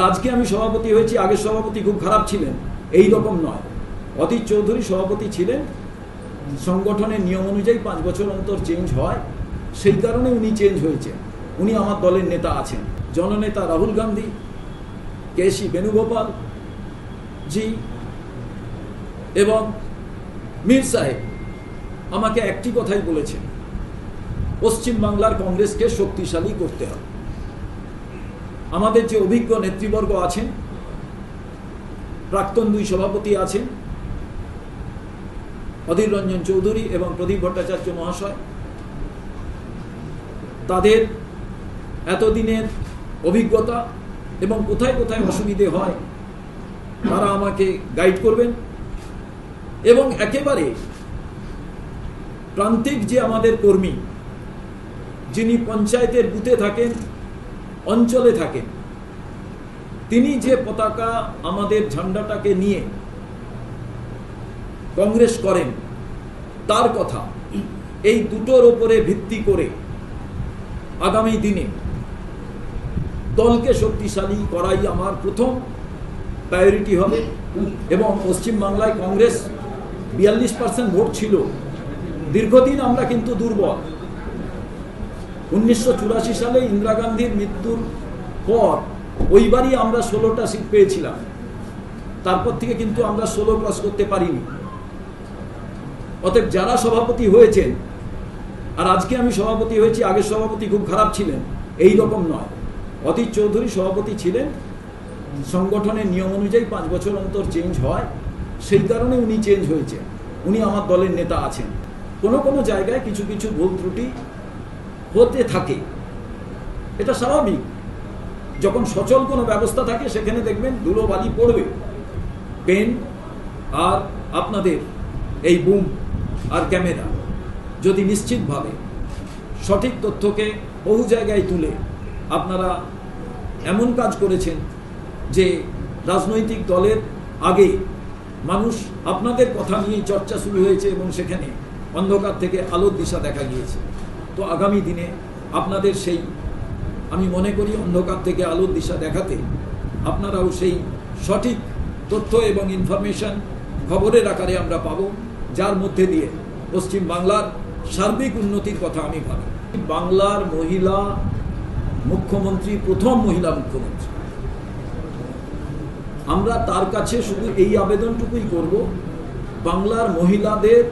আর আজকে আমি সভাপতি হয়েছি, আগের সভাপতি খুব খারাপ ছিলেন। এই রকম নয়। অতীত চৌধুরী সভাপতি ছিলেন। সংগঠনের নিয়ম অনুযায়ী পাঁচ বছর অন্তর চেঞ্জ হয়। সেই কারণে উনি চেঞ্জ হয়েছেন। উনি আমার দলের নেতা আছেন। জননেতা রাহুল গান্ধী কেসি বেণুগোপাল জি এবং মীর সাহেব আমাকে একটি কথাই বলেছেন, পশ্চিমবাংলার কংগ্রেসকে শক্তিশালী করতে হবে। আমাদের যে অভিজ্ঞ নেতৃবর্গ আছেন, প্রাক্তন দুই সভাপতি আছেন, অধীর রঞ্জন চৌধুরী এবং প্রদীপ ভট্টাচার্য মহাশয়, তাদের এতদিনের অভিজ্ঞতা এবং কোথায় কোথায় অসুবিধে হয়, তারা আমাকে গাইড করবেন এবং একেবারে প্রান্তিক যে আমাদের কর্মী, যিনি পঞ্চায়েতের বুথে থাকেন অঞ্চলে থাকেন। তিনি যে পতাকা আমাদের ঝান্ডাটাকে নিয়ে কংগ্রেস করেন, তার কথা এই দুটোর ওপরে ভিত্তি করে আগামী দিনে দলকে শক্তিশালী করাই আমার প্রথম প্রায়োরিটি হবে এবং পশ্চিমবাংলায় কংগ্রেস বিয়াল্লিশ পার্সেন্ট ভোট ছিল। দীর্ঘদিন আমরা কিন্তু দুর্বল। উনিশশো চুরাশি সালে ইন্দিরা গান্ধীর মৃত্যুর পর ওইবারই আমরা ষোলোটা সিট পেয়েছিলাম। তারপর থেকে কিন্তু আমরা ষোলো ক্রস করতে পারিনি। অতএব যারা সভাপতি হয়েছেন, আর আজকে আমি সভাপতি হয়েছি, আগের সভাপতি খুব খারাপ ছিলেন, এই রকম নয়। অতীত চৌধুরী সভাপতি ছিলেন, সংগঠনের নিয়ম অনুযায়ী পাঁচ বছর অন্তর চেঞ্জ হয়, সেই কারণে উনি চেঞ্জ হয়েছেন। উনি আমার দলের নেতা আছেন। কোনো কোনো জায়গায় কিছু কিছু ভুল ত্রুটি হতে থাকে। এটা স্বাভাবিক। যখন সচল কোনো ব্যবস্থা থাকে, সেখানে দেখবেন ধুলো বালি পড়বে। পেন আর আপনাদের এই বুম আর ক্যামেরা যদি নিশ্চিতভাবে সঠিক তথ্যকে বহু জায়গায় তুলে আপনারা এমন কাজ করেছেন যে রাজনৈতিক দলের আগে মানুষ আপনাদের কথা নিয়ে চর্চা শুরু হয়েছে এবং সেখানে অন্ধকার থেকে আলোর দিশা দেখা গিয়েছে। তো আগামী দিনে আপনাদের সেই, আমি মনে করি অন্ধকার থেকে আলোর দিশা দেখাতে আপনারাও সেই সঠিক তথ্য এবং ইনফরমেশন খবরের আকারে আমরা পাবো, যার মধ্যে দিয়ে পশ্চিম বাংলার সার্বিক উন্নতির কথা আমি ভাবি। বাংলার মহিলা মুখ্যমন্ত্রী, প্রথম মহিলা মুখ্যমন্ত্রী। আমরা তার কাছে শুধু এই আবেদনটুকুই করব, বাংলার মহিলাদের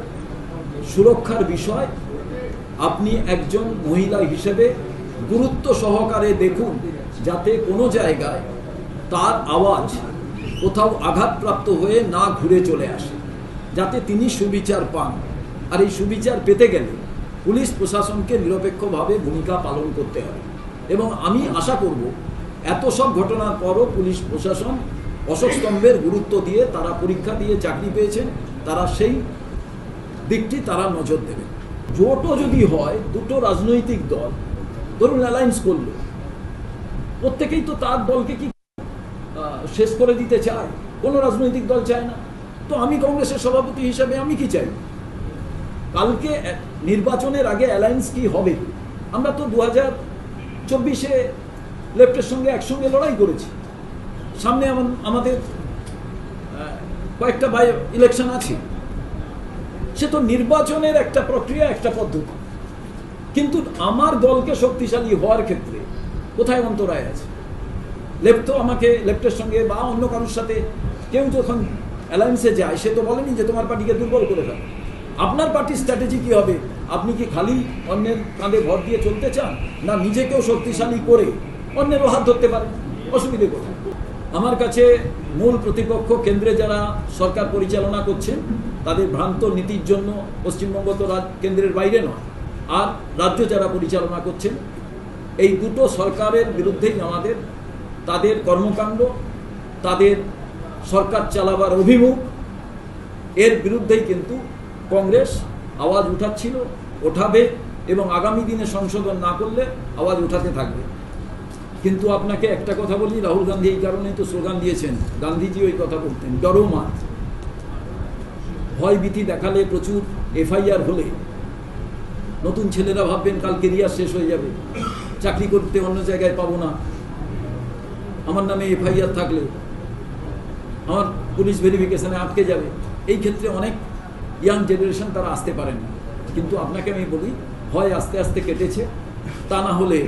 সুরক্ষার বিষয় আপনি একজন মহিলা হিসেবে গুরুত্ব সহকারে দেখুন যাতে কোনো জায়গায় তার আওয়াজ কোথাও আঘাতপ্রাপ্ত হয়ে না ঘুরে চলে আসে, যাতে তিনি সুবিচার পান। আর এই সুবিচার পেতে গেলে পুলিশ প্রশাসনকে নিরপেক্ষভাবে ভূমিকা পালন করতে হবে। এবং আমি আশা করব এত সব ঘটনার পরও পুলিশ প্রশাসন অশোক স্তম্ভের গুরুত্ব দিয়ে তারা পরীক্ষা দিয়ে চাকরি পেয়েছেন, তারা সেই দিকটি তারা নজর দেবে জোটও যদি হয়, দুটো রাজনৈতিক দল, ধরুন অ্যালায়েন্স করল। প্রত্যেকেই তো তার দলকে কি শেষ করে দিতে চায়? কোনো রাজনৈতিক দল চায় না। তো আমি কংগ্রেসের সভাপতি হিসাবে আমি কি চাই? কালকে নির্বাচনের আগে অ্যালায়েন্স কি হবে? আমরা তো দু হাজার চব্বিশে লেফটের সঙ্গে একসঙ্গে লড়াই করেছি। সামনে আমাদের কয়েকটা বাই ইলেকশন আছে। সে তো নির্বাচনের একটা প্রক্রিয়া, একটা পদ্ধতি। কিন্তু আমার দলকে শক্তিশালী হওয়ার ক্ষেত্রে কোথায় অন্তরায় আছে? লেফট আমাকে, লেফটের সঙ্গে বা অন্য কারোর সাথে কেউ যখন অ্যালায়েন্সে যায়, সে তো বলেনি যে তোমার পার্টিকে দুর্বল করে ফেল। আপনার পার্টির স্ট্র্যাটেজি কি হবে? আপনি কি খালি অন্যের কাঁধে ভর দিয়ে চলতে চান? না নিজেকেও শক্তিশালী করে অন্যেরও হাত ধরতে পারেন? অসুবিধে কোথায়? আমার কাছে মূল প্রতিপক্ষ কেন্দ্রে যারা সরকার পরিচালনা করছেন, তাদের ভ্রান্ত নীতির জন্য পশ্চিমবঙ্গ তো কেন্দ্রের বাইরে নয়। আর রাজ্য যারা পরিচালনা করছেন, এই দুটো সরকারের বিরুদ্ধেই আমাদের, তাদের কর্মকাণ্ড, তাদের সরকার চালাবার অভিমুখ, এর বিরুদ্ধেই কিন্তু কংগ্রেস আওয়াজ উঠাচ্ছিল, ওঠাবে এবং আগামী দিনে সংশোধন না করলে আওয়াজ উঠাতে থাকবে। কিন্তু আপনাকে একটা কথা বলি, রাহুল গান্ধী এই কারণেই তো স্লোগান দিয়েছেন, গান্ধীজি ওই কথা বলতেন, ডরো মা ভয় ভীতি দেখালে প্রচুর এফআইআর হলে, নতুন ছেলেরা ভাববেন কাল কেরিয়ার শেষ হয়ে যাবে, চাকরি করতে অন্য জায়গায় পাবো না, আমার নামে এফআইআর থাকলে, আমার পুলিশ ভেরিফিকেশনে আটকে যাবে, এই ক্ষেত্রে অনেক ইয়াং জেনারেশন তারা আসতে পারেন কিন্তু আপনাকে আমি বলি হয় আস্তে আস্তে কেটেছে, তা না হলে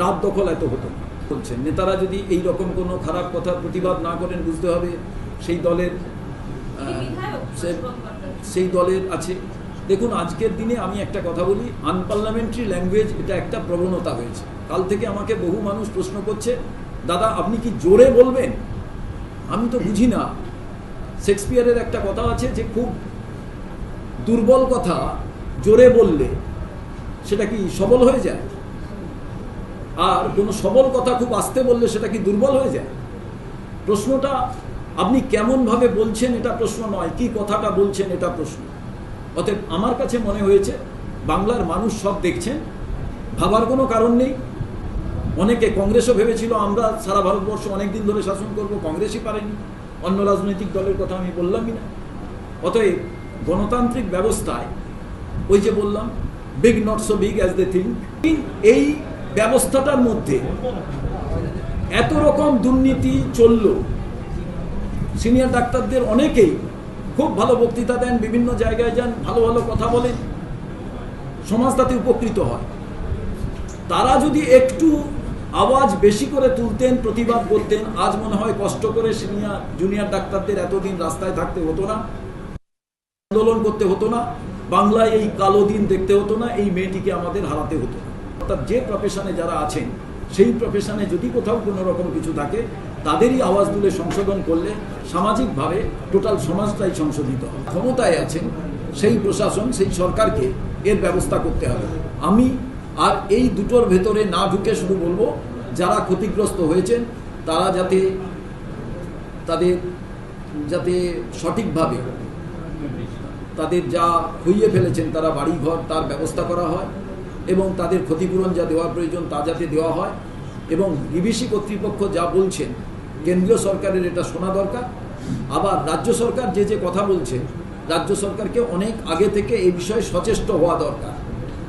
রাত দখল এত হতো না। বলছেন নেতারা যদি এই রকম কোনো খারাপ কথার প্রতিবাদ না করেন বুঝতে হবে সেই দলের সেই দলের আছে। দেখুন আজকের দিনে আমি একটা কথা বলি আনপার্লামেন্টারি ল্যাঙ্গুয়েজ এটা একটা প্রবণতা হয়েছে। কাল থেকে আমাকে বহু মানুষ প্রশ্ন করছে দাদা আপনি কি জোরে বলবেন? আমি তো বুঝি না। শেক্সপিয়ারের একটা কথা আছে যে খুব দুর্বল কথা জোরে বললে সেটা কি সবল হয়ে যায়? আর কোনো সবল কথা খুব আস্তে বললে সেটা কি দুর্বল হয়ে যায়? প্রশ্নটা, আপনি কেমনভাবে বলছেন এটা প্রশ্ন নয়, কি কথাটা বলছেন এটা প্রশ্ন। অতএব আমার কাছে মনে হয়েছে, বাংলার মানুষ সব দেখছেন, ভাবার কোনো কারণ নেই। অনেকে কংগ্রেসও ভেবেছিল, আমরা সারা ভারতবর্ষ অনেক দিন ধরে শাসন করব, কংগ্রেসই পারেনি। অন্য রাজনৈতিক দলের কথা আমি বললামই না। অতএব গণতান্ত্রিক ব্যবস্থায়, ওই যে বললাম big not so big as they think এই ব্যবস্থাটার মধ্যে এত রকম দুর্নীতি চলল। সিনিয়র ডাক্তারদের অনেকেই খুব ভালো বক্তৃতা দেন, বিভিন্ন জায়গায় যান, ভালো ভালো কথা বলেন সমাজ তাতে উপকৃত হয়। তারা যদি একটু আওয়াজ বেশি করে তুলতেন, প্রতিবাদ করতেন, আজ মনে হয় কষ্ট করে সিনিয়র জুনিয়র ডাক্তারদের এতদিন রাস্তায় থাকতে হতো না, আন্দোলন করতে হতো না, বাংলায় এই কালো দিন দেখতে হতো না, এই মেয়েটিকে আমাদের হারাতে হতো না। অর্থাৎ যে প্রফেশনে যারা আছেন, সেই প্রফেশনে যদি কোথাও কোনো রকম কিছু থাকে, তাদেরই আওয়াজ তুলে সংশোধন করলে সামাজিকভাবে টোটাল সমাজটাই সংশোধিত হবে। ক্ষমতায় আছেন, সেই প্রশাসন, সেই সরকারকে এর ব্যবস্থা করতে হবে। আমি আর এই দুটোর ভেতরে না ঢুকে শুধু বলব, যারা ক্ষতিগ্রস্ত হয়েছেন, তারা যাতে তাদের, যাতে সঠিকভাবে তাদের যা খুইয়ে ফেলেছেন, তারা বাড়িঘর, তার ব্যবস্থা করা হয়। এবং তাদের ক্ষতিপূরণ যা দেওয়া প্রয়োজন তা যাতে দেওয়া হয় এবং বিবিসি কর্তৃপক্ষ যা বলছেন, কেন্দ্রীয় সরকারের এটা শোনা দরকার। আবার রাজ্য সরকার যে যে কথা বলছে রাজ্য সরকারকে অনেক আগে থেকে এই বিষয়ে সচেষ্ট হওয়া দরকার।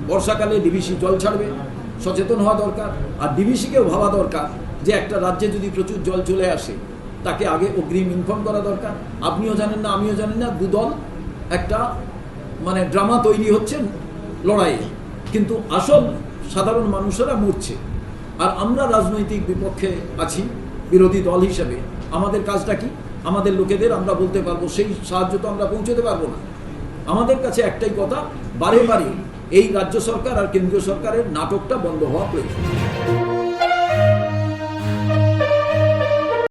বর্ষাকালে ডিবিসি জল ছাড়বে, সচেতন হওয়া দরকার। আর ডিবিসিকেও ভাবা দরকার যে একটা রাজ্যে যদি প্রচুর জল চলে আসে, তাকে আগে অগ্রিম ইনফর্ম করা দরকার। আপনিও জানেন না, আমিও জানেন না, দুদল একটা মানে ড্রামা তৈরি হচ্ছে লড়াইয়ে। কিন্তু আসল সাধারণ মানুষেরা মরছে। আর আমরা রাজনৈতিক বিপক্ষে আছি, বিরোধী দল হিসেবে। আমাদের কাজটা কি? আমাদের লোকেদের আমরা বলতে পারব, সেই সাহায্য তো আমরা পৌঁছতে পারব না। আমাদের কাছে একটাই কথা, বারে বারে এই রাজ্য সরকার আর কেন্দ্রীয় সরকারের নাটকটা বন্ধ হওয়া প্রয়োজন।